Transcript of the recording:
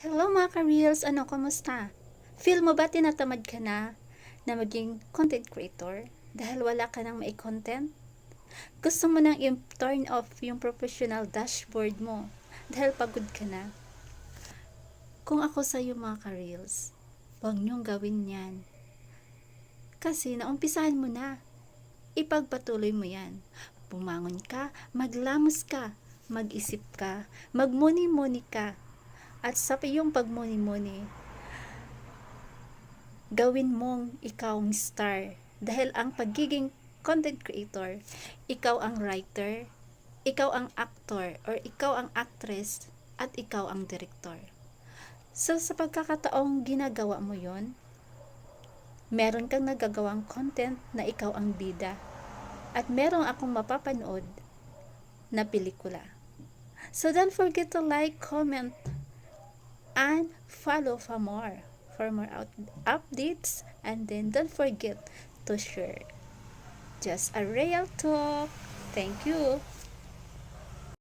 Hello mga ka-reels, ano, kumusta? Feel mo ba tinatamad ka na na maging content creator dahil wala ka nang may content? Gusto mo nang i-turn off yung professional dashboard mo dahil pagod ka na? Kung ako sa iyo mga ka-reels, huwag niyong gawin yan. Kasi naumpisahan mo na. Ipagpatuloy mo yan. Bumangon ka, maglamos ka, mag-isip ka, magmuni-muni ka, at sa iyong pagmuni-muni, gawin mong ikaw ang star. Dahil ang pagiging content creator, ikaw ang writer, ikaw ang actor, or ikaw ang actress, at ikaw ang director. So, sa pagkakataong ginagawa mo yon, meron kang nagagawang content na ikaw ang bida. At meron akong mapapanood na pelikula. So, don't forget to like, comment, and follow for more for more out- updates and then don't forget to share. Just a real talk. Thank you